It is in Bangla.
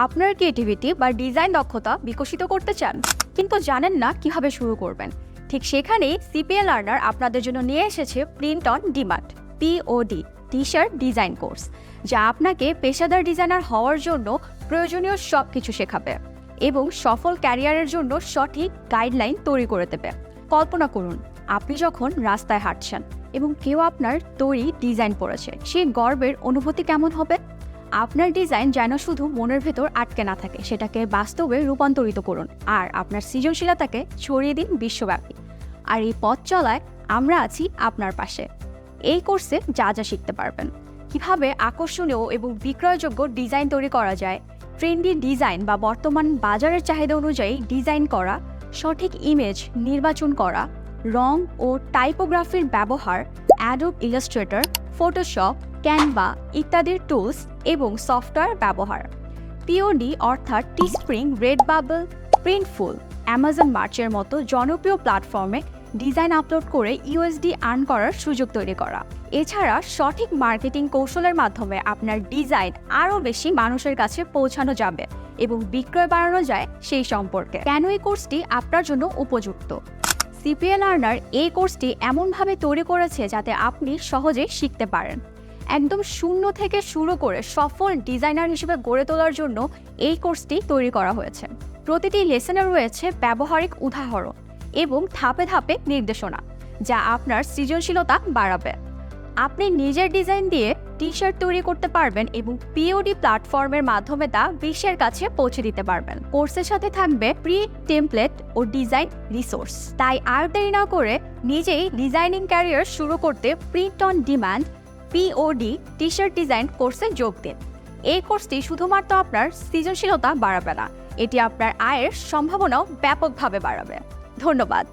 আপনার ক্রিয়েটিভিটি বা ডিজাইন দক্ষতা বিকশিত করতে চান, কিন্তু জানেন না কীভাবে শুরু করবেন। ঠিক সেখানেই সিপিএল লার্নার আপনাদের জন্য নিয়ে এসেছে print on demand POD T shirt design course যা আপনাকে পেশাদার ডিজাইনার হওয়ার জন্য প্রয়োজনীয় সব কিছু শেখাবে এবং সফল ক্যারিয়ারের জন্য সঠিক গাইডলাইন তৈরি করে দেবে। কল্পনা করুন, আপনি যখন রাস্তায় হাঁটছেন এবং কেউ আপনার তৈরি ডিজাইন পড়েছে, সেই গর্বের অনুভূতি কেমন হবে? আপনার ডিজাইন যেন শুধু মনের ভেতর আটকে না থাকে, সেটাকে বাস্তবে রূপান্তরিত করুন আর আপনার সৃজনশীলতাকে ছড়িয়ে দিন বিশ্বব্যাপী। আর এই পথ চলায় আমরা আছি আপনার পাশে। এই কোর্সে যা যা শিখতে পারবেন। কীভাবে আকর্ষণীয় এবং বিক্রয়যোগ্য ডিজাইন তৈরি করা যায়, ট্রেন্ডি ডিজাইন বা বর্তমান বাজারের চাহিদা অনুযায়ী ডিজাইন করা, সঠিক ইমেজ নির্বাচন করা, রং ও টাইপোগ্রাফির ব্যবহার অ্যাডোব ইলাস্ট্রেটর ফটোশপ ক্যানভা ইত্যাদির টুলস এবং সফটওয়্যার ব্যবহার। পিওডি অর্থাৎ Teespring Redbubble Printful Amazon মার্চের মতো জনপ্রিয় প্ল্যাটফর্মে ডিজাইন আপলোড করে ইউএসডি আর্ন করার সুযোগ তৈরি করা। এছাড়া সঠিক মার্কেটিং কৌশলের মাধ্যমে আপনার ডিজাইন আরও বেশি মানুষের কাছে পৌঁছানো যাবে এবং বিক্রয় বাড়ানো যায় সেই সম্পর্কে। কেন এই কোর্সটি আপনার জন্য উপযুক্ত? সিপিএল আর্নার এই কোর্সটি এমনভাবে তৈরি করেছে যাতে আপনি সহজে শিখতে পারেন। একদম শূন্য থেকে শুরু করে সফল ডিজাইনার হিসেবে গড়ে তোলার জন্য এই কোর্সটি তৈরি করা হয়েছে। প্রতিটি লেসনে রয়েছে ব্যবহারিক উদাহরণ এবং ধাপে ধাপে নির্দেশনা, যা আপনার সৃজনশীলতা বাড়াবে। আপনি নিজের ডিজাইন দিয়ে টি শার্ট তৈরি করতে পারবেন এবং পিওডি প্ল্যাটফর্মের মাধ্যমে তা বিশ্বের কাছে পৌঁছে দিতে পারবেন। কোর্সের সাথে থাকবে প্রি টেমপ্লেট ও ডিজাইন রিসোর্স তাই আর দেরি না করে নিজেই ডিজাইনিং ক্যারিয়ার শুরু করতে print on demand POD T shirt design কোর্সে যোগ দিন। এই কোর্সটি শুধুমাত্র আপনার সৃজনশীলতা বাড়াবে না, এটি আপনার আয়ের সম্ভাবনাও ব্যাপকভাবে বাড়াবে। ধন্যবাদ।